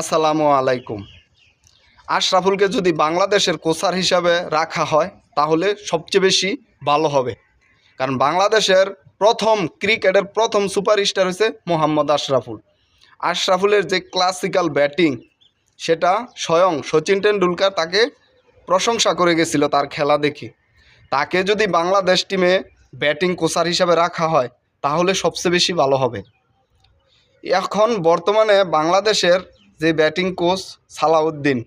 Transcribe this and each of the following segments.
আসসালামু আলাইকুম। আশরাফুলকে যদি বাংলাদেশের কোচার হিসাবে রাখা হয়, তাহলে সবচেয়ে বেশি ভালো হবে। কারণ বাংলাদেশের প্রথম ক্রিকেটের প্রথম সুপারস্টার হয়েছে মোহাম্মদ আশরাফুল। আশরাফুলের যে ক্লাসিক্যাল ব্যাটিং, সেটা স্বয়ং সচিন টেন্ডুলকার তাকে প্রশংসা করে গেছিল তার খেলা দেখে। তাকে যদি বাংলাদেশ টিমে ব্যাটিং কোচার হিসাবে রাখা হয়, তাহলে সবচেয়ে বেশি ভালো হবে। এখন বর্তমানে বাংলাদেশের যে ব্যাটিং কোচ সালাউদ্দিন,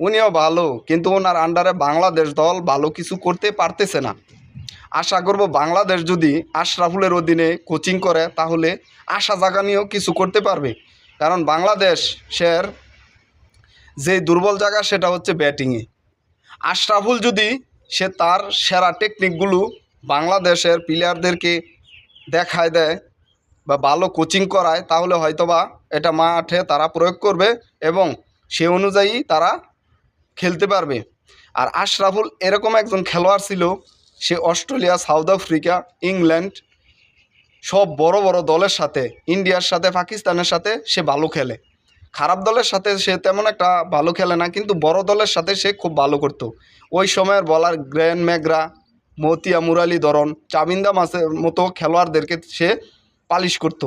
উনিও ভালো, কিন্তু ওনার আন্ডারে বাংলাদেশ দল ভালো কিছু করতে পারতেছে না। আশা করব বাংলাদেশ যদি আশরাফুলের অধীনে কোচিং করে, তাহলে আশা জাগা নিয়েও কিছু করতে পারবে। কারণ বাংলাদেশের যে দুর্বল জায়গা, সেটা হচ্ছে ব্যাটিংয়ে আশরাফুল যদি সে তার সেরা টেকনিকগুলো বাংলাদেশের প্লেয়ারদেরকে দেখায় দেয় বা ভালো কোচিং করায়, তাহলে হয়তোবা এটা মাঠে তারা প্রয়োগ করবে এবং সে অনুযায়ী তারা খেলতে পারবে। আর আশরাফুল এরকম একজন খেলোয়াড় ছিল, সে অস্ট্রেলিয়া, সাউথ আফ্রিকা, ইংল্যান্ড, সব বড় বড় দলের সাথে, ইন্ডিয়ার সাথে, পাকিস্তানের সাথে সে ভালো খেলে। খারাপ দলের সাথে সে তেমন একটা ভালো খেলে না, কিন্তু বড় দলের সাথে সে খুব ভালো করতো। ওই সময়ের বলার গ্র্যান্ড ম্যাগরা, মতিয়া মুরালি ধরন চাবিন্দা মাসের মতো খেলোয়াড়দেরকে সে পালিশ করতো।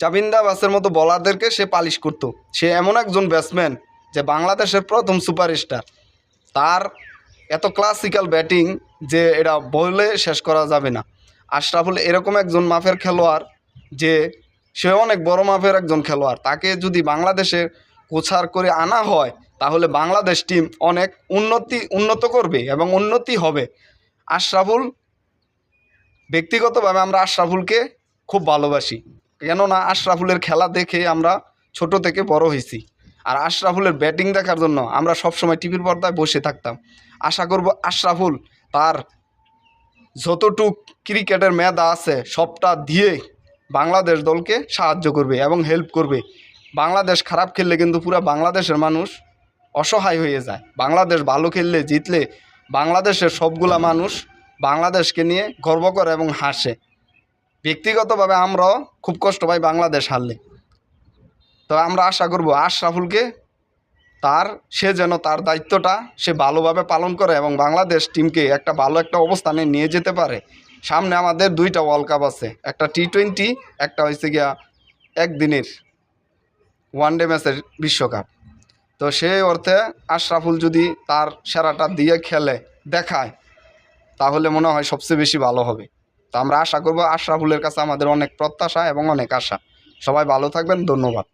চাবিন্দা বাসের মতো বলারদেরকে সে পালিশ করতো। সে এমন একজন ব্যাটসম্যান যে বাংলাদেশের প্রথম সুপারস্টার। তার এত ক্লাসিক্যাল ব্যাটিং যে এটা বলে শেষ করা যাবে না। আশরাফুল এরকম একজন মাফের খেলোয়াড় যে সে অনেক বড় মাপের একজন খেলোয়াড়। তাকে যদি বাংলাদেশে কোচার করে আনা হয়, তাহলে বাংলাদেশ টিম অনেক উন্নতি, উন্নত করবে এবং উন্নতি হবে। আশরাফুল ব্যক্তিগতভাবে আমরা আশরাফুলকে খুব ভালোবাসি। কেননা আশরাফুলের খেলা দেখে আমরা ছোট থেকে বড় হয়েছি। আর আশরাফুলের ব্যাটিং দেখার জন্য আমরা সবসময় টিভির পর্দায় বসে থাকতাম। আশা করব আশরাফুল তার যতটুক ক্রিকেটের মেধা আছে, সবটা দিয়ে বাংলাদেশ দলকে সাহায্য করবে এবং হেল্প করবে। বাংলাদেশ খারাপ খেললে কিন্তু পুরো বাংলাদেশের মানুষ অসহায় হয়ে যায়। বাংলাদেশ ভালো খেললে, জিতলে বাংলাদেশের সবগুলা মানুষ বাংলাদেশকে নিয়ে গর্ব করে এবং হাসে। ব্যক্তিগতভাবে আমরাও খুব কষ্ট পাই বাংলাদেশ হারলে। তো আমরা আশা করব আশরাফুলকে তার, সে যেন তার দায়িত্বটা সে ভালোভাবে পালন করে এবং বাংলাদেশ টিমকে একটা ভালো একটা অবস্থানে নিয়ে যেতে পারে। সামনে আমাদের দুইটা ওয়ার্ল্ড কাপ আছে, একটা টি টোয়েন্টি একটা হয়েছে গিয়া একদিনের ওয়ান ডে ম্যাচের বিশ্বকাপ। তো সেই অর্থে আশরাফুল যদি তার সেরাটা দিয়ে খেলে, দেখায় তাহলে মনে হয় সবচেয়ে বেশি ভালো হবে। তো আমরা আশা করব আশরাফুলের কাছে আমাদের অনেক প্রত্যাশা এবং অনেক আশা। সবাই ভালো থাকবেন, ধন্যবাদ।